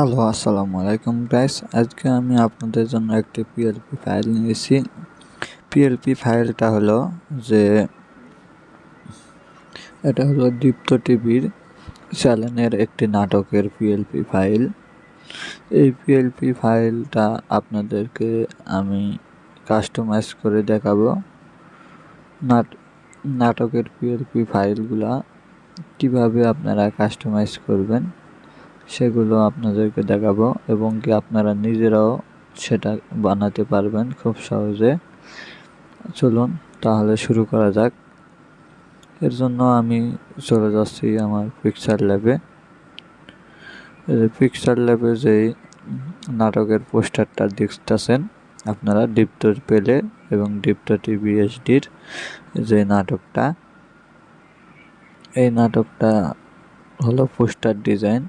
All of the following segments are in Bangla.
হ্যালো, আসসালামু আলাইকুম গাইস আজকে আমি আপনাদের জন্য একটি পিএলপি ফাইল নিয়েছি পিএলপি ফাইলটা হলো যে, এটা হলো দীপ্ত টিভির চ্যানেলের একটি নাটকের পিএলপি ফাইল এই পিএলপি ফাইলটা আপনাদেরকে আমি কাস্টমাইজ করে দেখাবো। নাট, নাটকের পিএলপি ফাইলগুলা কীভাবে আপনারা কাস্টমাইজ করবেন। সেগুলো আপনাদেরকে দেখাবো এবং কি আপনারা নিজেরাও সেটা বানাতে পারবেন খুব সহজে। চলুন তাহলে শুরু করা যাক। এর জন্য আমি চলে যাচ্ছি আমার পিকচার ল্যাবে পিকচার ল্যাবে যেই নাটকের পোস্টারটা দেখতেছেন, আপনারা ডিপ্টোর পেলে এবং ডিপ্টো টিভি এইচডির যে নাটকটা, এই নাটকটা হলো পোস্টার ডিজাইন।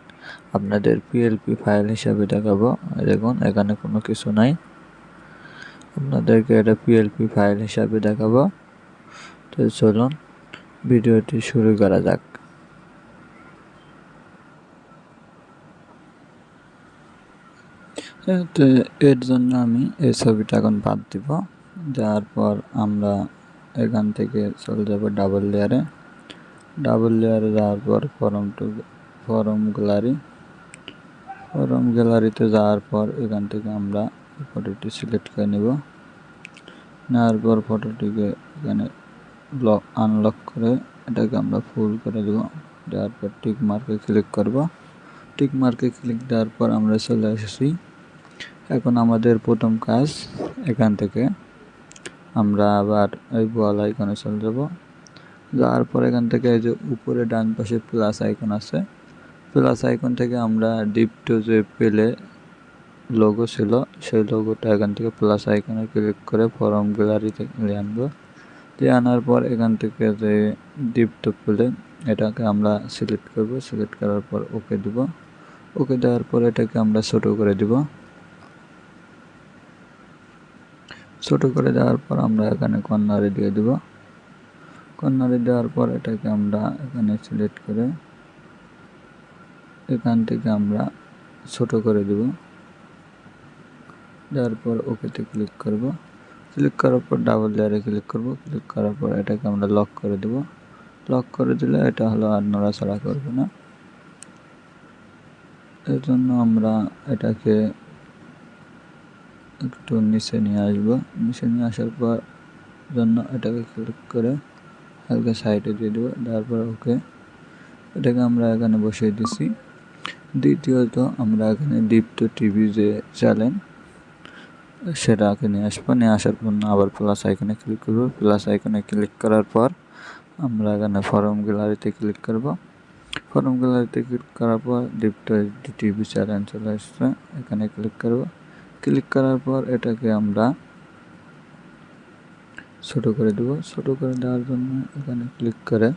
আপনাদের পিএলপি ফাইল হিসাবে দেখাবো। দেখুন, এখানে কোনো কিছু নাই। আপনাদেরকে এটা পিএলপি ফাইল হিসাবে দেখাবো। তো চলুন, ভিডিওটি শুরু করা যাক। তো এর জন্য আমি এই ছবিটা এখন বাদ দিব। দেওয়ার পর আমরা এখান থেকে চলে যাব ডাবল লেয়ারে ডাবল লেয়ারে যাওয়ার পর form to form gallery form গ্যালারিতে যাওয়ার পর এখান থেকে আমরা ফটোটি সিলেক্ট করে নেব। নেওয়ার পর ফটোটিকে এখানে লক আনলক করে এটাকে আমরা ফুল করে দেব। দেওয়ার পর টিক মার্কে ক্লিক করব। টিক মার্কে ক্লিক দেওয়ার পর আমরা চলে এসেছি। এখন আমাদের প্রথম কাজ, এখান থেকে আমরা আবার ওই বল আইকনে চলে যাব। যাওয়ার পর এখান থেকে এই যে উপরে ডান পাশে প্লাস আইকন আছে প্লাস আইকন থেকে আমরা ডিপটো যে পেলে লোগো ছিল, সেই লোগোটা এখান থেকে প্লাস আইকনে ক্লিক করে ফর্ম গ্যালারিতে নিয়ে আনব। দিয়ে আনার পর এখান থেকে যে ডিপটো পেলে এটাকে আমরা সিলেক্ট করব সিলেক্ট করার পর ওকে দিব। ওকে দেওয়ার পর এটাকে আমরা ছোট করে দিব। ছোট করে দেওয়ার পর আমরা এখানে কর্নারে দিয়ে দিব। কর্নারে দেওয়ার পর এটাকে আমরা এখানে সিলেক্ট করে এখান থেকে আমরা ছোট করে দেব। দেওয়ার পর ওকেতে ক্লিক করব। ক্লিক করার পর ডাবল লেয়ারে ক্লিক করব। ক্লিক করার পর এটাকে আমরা লক করে দেব। লক করে দিলে এটা হলো আর নড়াচড়া করবে না। এর জন্য আমরা এটাকে একটু নিচে নিয়ে আসব। নিচে নিয়ে আসার পর জন্য এটাকে ক্লিক করে হালকা সাইডে দিয়ে দেবো। তারপর ওকে এটাকে আমরা এখানে বসিয়ে দিছি। দ্বিতীয়ত আমরা এখানে দীপ্ত টিভি যে চ্যানেল সেটাকে নিয়ে আসব। নিয়ে আসার পর আবার প্লাস আইকনে ক্লিক করব। প্লাস আইকনে ক্লিক করার পর আমরা এখানে ফর্ম গ্যালারিতে ক্লিক করব। ফর্ম গ্যালারিতে ক্লিক করার পর দীপ্ত টিভি চ্যানেল চলে আসছে এখানে ক্লিক করব। ক্লিক করার পর এটাকে আমরা ছোট করে দেব। ছোট করে দেওয়ার জন্য এখানে ক্লিক করে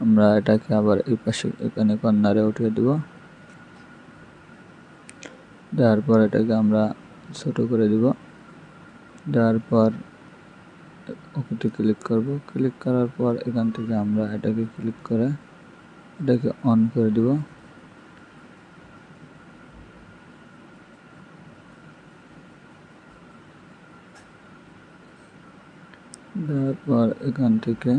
আমরা এটাকে আবার এই পাশে এখানে কর্নারে উঠিয়ে দেব। দেওয়ার পর এটাকে আমরা ছোট করে দেব। দেওয়ার পর ওকেতে ক্লিক করব। ক্লিক করার পর এখান থেকে আমরা এটাকে ক্লিক করে এটাকে অন করে দেব। দেওয়ার পর এখান থেকে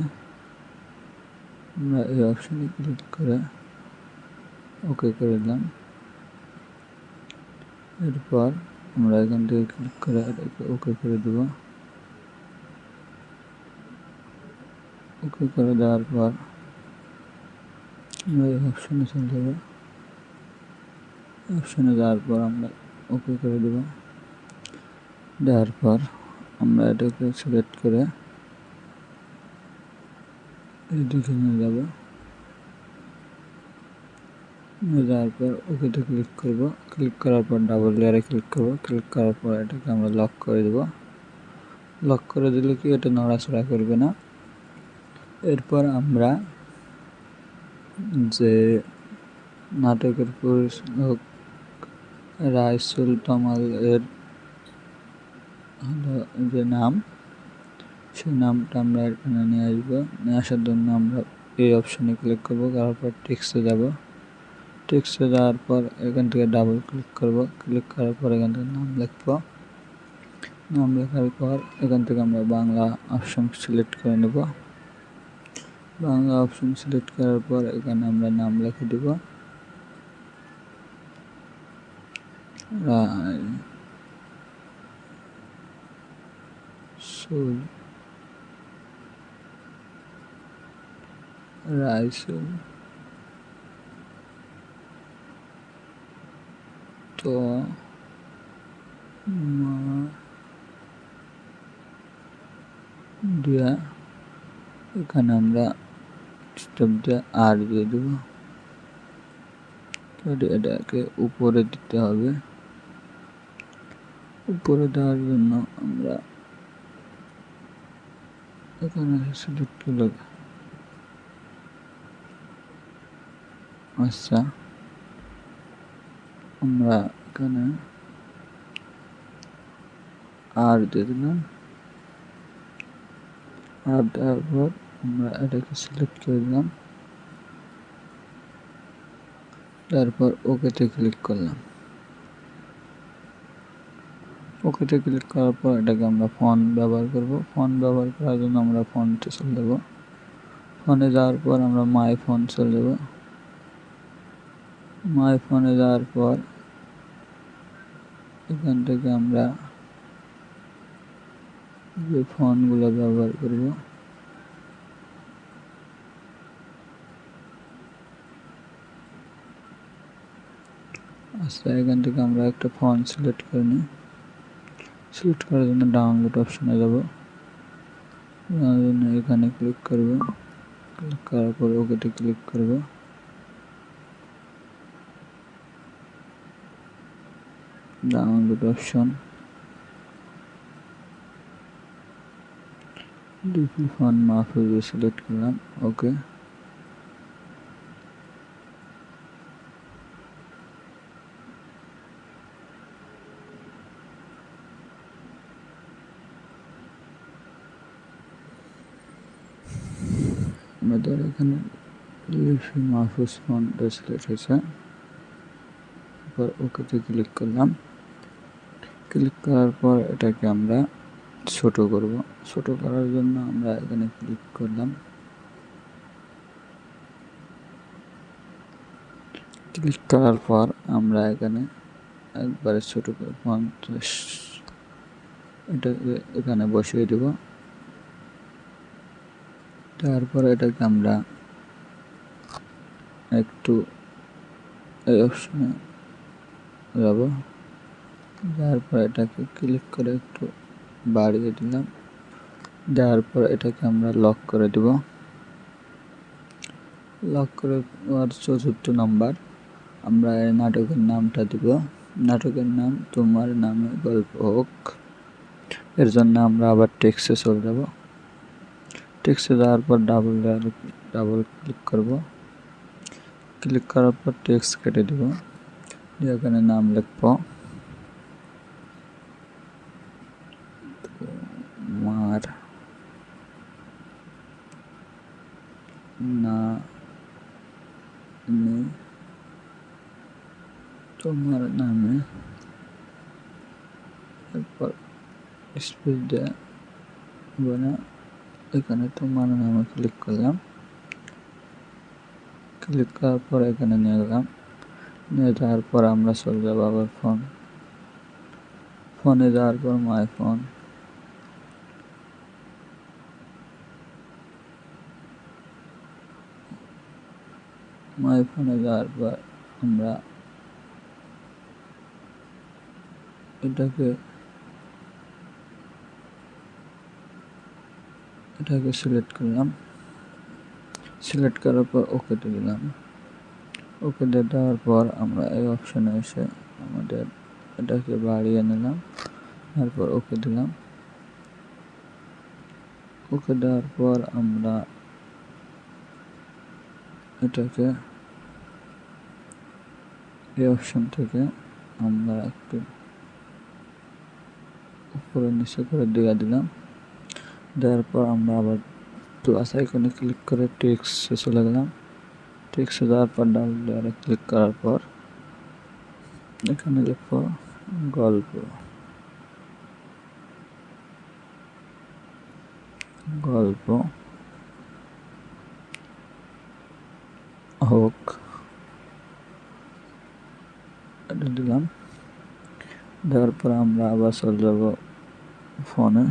আমরা এই অপশানে ক্লিক করে ওকে করে দিলাম। এরপর আমরা এখান থেকে ক্লিক করে ওকে করে দেব। ওকে করে দেওয়ার পর আমরা এই অপশানে চলে যাব। অপশানে যাওয়ার পর আমরা ওকে করে দেব। দেওয়ার পর আমরা এটাকে সিলেক্ট করে এদিকে নিয়ে যাব। যাওয়ার পর ওকেতে ক্লিক করব। ক্লিক করার পর ডাবল লেয়ারে ক্লিক করব। ক্লিক করার পর এটাকে আমরা লক করে দেব। লক করে দিলে কি এটা নড়াচড়া করবে না। এরপর আমরা যে নাটকের পরিচালক রাইসুল তমাল এর হলো যে নাম, সেই নামটা আমরা এখানে নিয়ে আসব। নিয়ে আসার জন্য আমরা এই অপশানে ক্লিক করব। তারপর টেক্সটে যাব। টেক্সটে যাওয়ার পর এখান থেকে ডাবল ক্লিক করব ক্লিক করার পর এখান থেকে নাম লিখব নাম লেখার পর এখান থেকে আমরা বাংলা অপশন সিলেক্ট করে নেব বাংলা অপশন সিলেক্ট করার পর এখানে আমরা নাম লিখে দেব সুল রাইসুল তো মা দিয়া, এখানে আমরা স্টেপ দিয়ে আর দিয়ে দেবো। এটাকে উপরে দিতে হবে। উপরে দেওয়ার জন্য আমরা এখানে করে আচ্ছা। আমরা এখানে আর দিয়ে দিলাম আর দেওয়ার পর আমরা এটাকে সিলেক্ট করে দিলাম। তারপর ওকেতে ক্লিক করলাম। ওকেতে ক্লিক করার পর এটাকে আমরা ফোন ব্যবহার করব। ফোন ব্যবহার করার জন্য আমরা ফোনতে চলে যাব। ফোনে যাওয়ার পর আমরা মাই ফোন চলে যাব। মাই ফোনে যাওয়ার পর এখান থেকে আমরা যে ফোনগুলো ব্যবহার করব। আচ্ছা এখান থেকে আমরা একটা ফোন সিলেক্ট করে নিই। সিলেক্ট করার জন্য ডাউনলোড অপশনে যাব। জন্য এখানে ক্লিক করব। ক্লিক করার পর ওকেতে ক্লিক করব। Download option DP phone Mahfuz select করলাম ওকে আমাদের এখানে লিপি মাহফুজ ফোনটা সিলেক্ট হয়েছে তারপর ওকেতে ক্লিক করলাম। ক্লিক করার পর এটাকে আমরা ছোট করব। ছোট করার জন্য আমরা এখানে ক্লিক করলাম। ক্লিক করার পর আমরা এখানে একবারে ছোট পঞ্চাশ এটাকে এখানে বসিয়ে দেব। তারপর এটাকে আমরা একটু এই অপশনে যাব। যাওয়ার পর এটাকে ক্লিক করে একটু বাড়িয়ে দিলাম। দেওয়ার পর এটাকে আমরা লক করে দেব। লক করে দেওয়ার চতুর্থ নাম্বার আমরা এই নাটকের নামটা দিব। নাটকের নাম তোমার নামে গল্প হোক। এর জন্য আমরা আবার টেক্সে চলে যাব। টেক্সে যাওয়ার পর ডাবল ডাবল ক্লিক করব। ক্লিক করার পর টেক্সট কেটে দেব। দিয়ে এখানে নাম লিখব মার না তোমার নামে এরপর স্পেস দেওয়া এখানে তোমার নামে ক্লিক করলাম। ক্লিক করার পর এখানে নিয়ে গেলাম। নিয়ে যাওয়ার পর আমরা চলে যাব আবার ফোন ফোনে যাওয়ার পর মাই ফোন মাই ফোনে যাওয়ার পর আমরা এটাকে এটাকে সিলেক্ট করলাম। সিলেক্ট করার পর ওকেতে দিলাম ওকেতে দেওয়ার পর আমরা এই অপশানে এসে আমাদের এটাকে বাড়িয়ে নিলাম। তারপর ওকে দিলাম। ওকে দেওয়ার পর আমরা এটাকে এই অপশন থেকে আমরা একটু উপরে নিচে করে দিয়ে দিলাম দেওয়ার পর আমরা আবার প্লাস আইকনে ক্লিক করে টেক্সটে চলে গেলাম টেক্সে যাওয়ার পর ডাবল লেয়ারে ক্লিক করার পর এখানে লিখব গল্প গল্প হোক এটা দিলাম। দেওয়ার পর আমরা আবার চলে যাব ফোনে।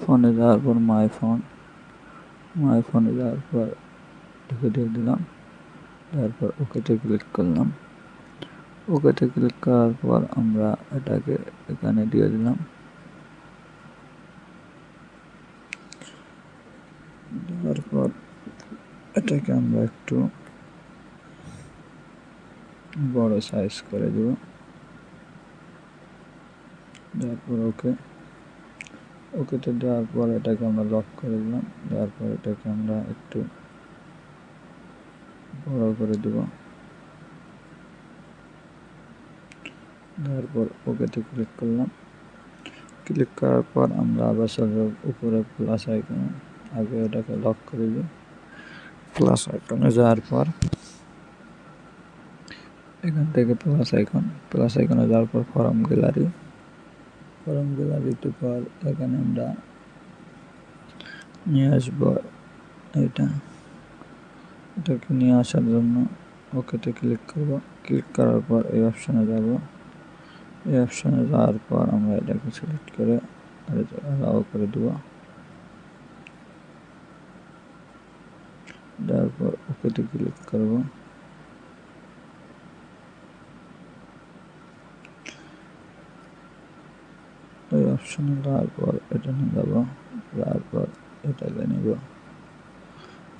ফোনে যাওয়ার পর মাই ফোন। মাই ফোনে যাওয়ার পর ঢুকে দিয়ে দিলাম। তারপর ওকেতে ক্লিক করলাম। ওকেতে ক্লিক করার পর আমরা এটাকে এখানে দিয়ে দিলাম। দেওয়ার পর এটাকে আমরা একটু বড় সাইজ করে দেব। তারপর ওকে ওকেতে দেওয়ার পর এটাকে আমরা লক করে দিলাম। দেওয়ার পর এটাকে আমরা একটু বড় করে দেব। তারপর ওকেতে ক্লিক করলাম। ক্লিক করার পর আমরা আবার সব উপরে প্লাস আইকনে আগে এটাকে লক করে দিই। প্লাস আইকনে যাওয়ার পর এখান থেকে প্লাস আইকন প্লাস আইকনে যাওয়ার পর ফরম গ্যালারি ফরম গ্যালারিতে পর এখানে আমরা নিয়ে আসব এটা। এটাকে নিয়ে আসার জন্য ওকেতে ক্লিক করব। ক্লিক করার পর এই অপশানে যাব। এই অপশানে যাওয়ার পর আমরা এটাকে সিলেক্ট করে অ্যালাউ করে দেবো। দেওয়ার পর ওকেতে ক্লিক করব এই অপশানে যাওয়ার পর এটা নিয়ে যাব যাওয়ার পর এটাকে নেব।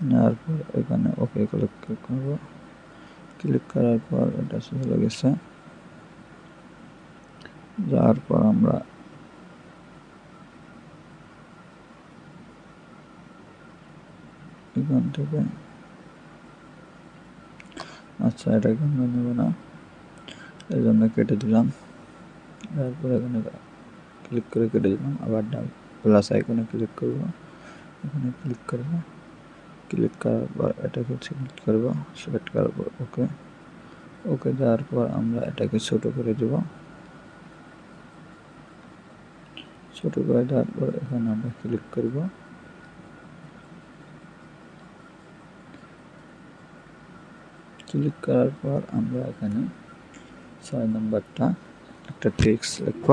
নেওয়ার এখানে ওকে ক্লিক করব। ক্লিক করার পর এটা চলে গেছে। যাওয়ার পর আমরা এখান থেকে আচ্ছা এটাকে আমরা নেব না। এই জন্য কেটে দিলাম। তারপর এখানে ক্লিক করে কেটে দিলাম আবার ডাল প্লাস আইকনে ক্লিক করব। এখানে ক্লিক করব। ক্লিক করার পর এটাকে সিলেক্ট করব সিলেক্ট করার পর ওকে। ওকে দেওয়ার পর আমরা এটাকে ছোট করে দেব। ছোট করে দেওয়ার পর এখানে আমরা ক্লিক করব। ক্লিক করার পর আমরা এখানে ছয় নম্বরটা একটা টেক্স লিখব।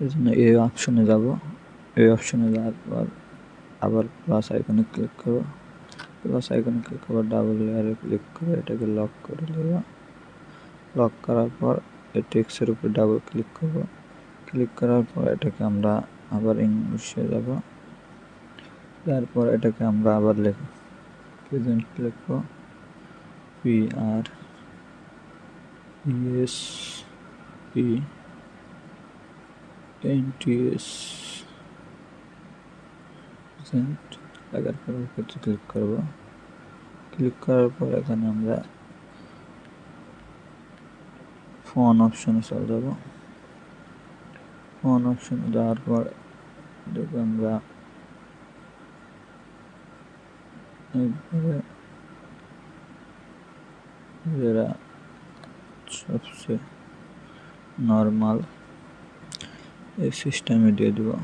এই জন্য এই অপশনে যাব। এই অপশনে যাওয়ার পর আবার প্লাস আইকনে ক্লিক করব। প্লাস আইকনে ক্লিক করব ডাবল লেয়ারে ক্লিক করে এটাকে লক করে নেব। লক করার পর এই টেক্সের উপর ডাবল ক্লিক করব। ক্লিক করার পর এটাকে আমরা আবার ইংলিশে যাব। তারপর এটাকে আমরা আবার লিখব প্রেজেন্ট লিখব। P R ES P N T S present লাগার পর ওকে ক্লিক করব ক্লিক করার পর এখানে আমরা ফোন অপশনে চলে যাব ফোন অপশনে যাওয়ার পর এটাকে আমরা এইভাবে যেটা সবচেয়ে নর্মাল এই সিস্টেমে দিয়ে দেবো।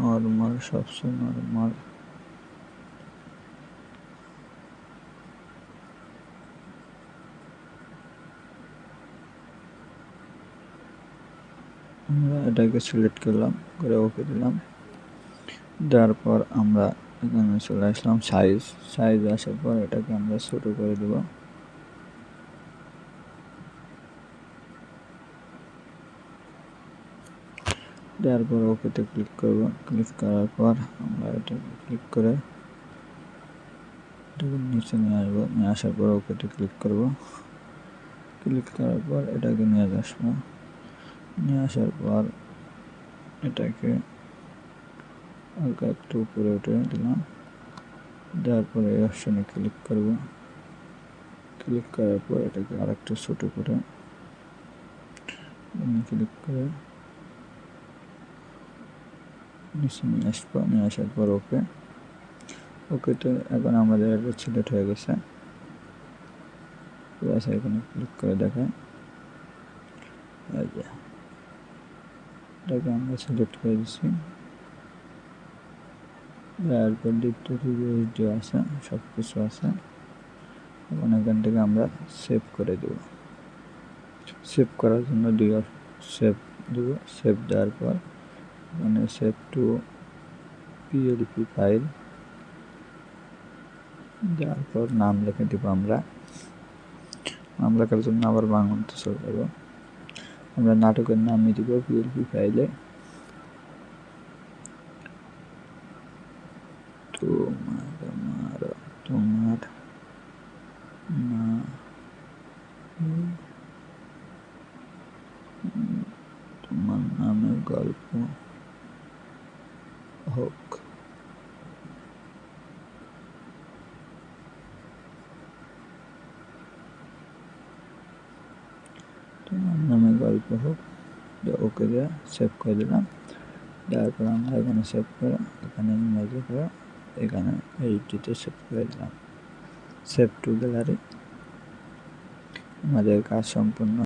নর্মাল সবচেয়ে নর্মাল আমরা এটাকে সিলেক্ট করলাম, করে ওকে দিলাম। দেওয়ার পর আমরা এখানে চলে আসলাম সাইজ। সাইজ আসার পর এটাকে আমরা ছোটো করে দেবো। দেওয়ার পর ওকেতে ক্লিক করব। ক্লিক করার পর আমরা এটাকে ক্লিক করে এটাকে নিচে নিয়ে আসব। নিয়ে আসার পর ওকেতে ক্লিক করব। ক্লিক করার পর এটাকে নিয়ে আসব। নিয়ে আসার পর এটাকে হালকা একটু উপরে উঠে দিলাম। তারপরে পরে এই অপশানে ক্লিক করব। ক্লিক করার পর এটাকে আরেকটু ছোটো করে ক্লিক করে নিচে নিয়ে আসব। নিয়ে আসার পর ওকে ওকে তো এখন আমাদের একটা সিলেক্ট হয়ে গেছে। প্লাস এখানে ক্লিক করে দেখায়। এটাকে আমরা সিলেক্ট করে দিচ্ছি তারপর দ্বিতীয় ভিডিও আছে সব কিছু আছে। এখন এখান থেকে আমরা সেভ করে দেব। সেভ করার জন্য দুই সেভ দেব। সেভ দেওয়ার পর মানে সেভ টু পিএলপি ফাইল দেওয়ার পর নাম লিখে দেবো আমরা। নাম লেখার জন্য আবার বাংলাতে চলে যাব। আমরা নাটকের নামই দিব পিএলপি ফাইলে তোমার আমার তোমার না তোমার নামে গল্প। হোক। তোমার নামে গল্প হোক ওকে দিয়ে সেভ করে দিলাম। তারপর আমরা এখানে সেভ করে, এখানে ইমেজে করে, এখানে এইটিতে সেভ করে দিলাম। সেভ টু গ্যালারি আমাদের কাজ সম্পূর্ণ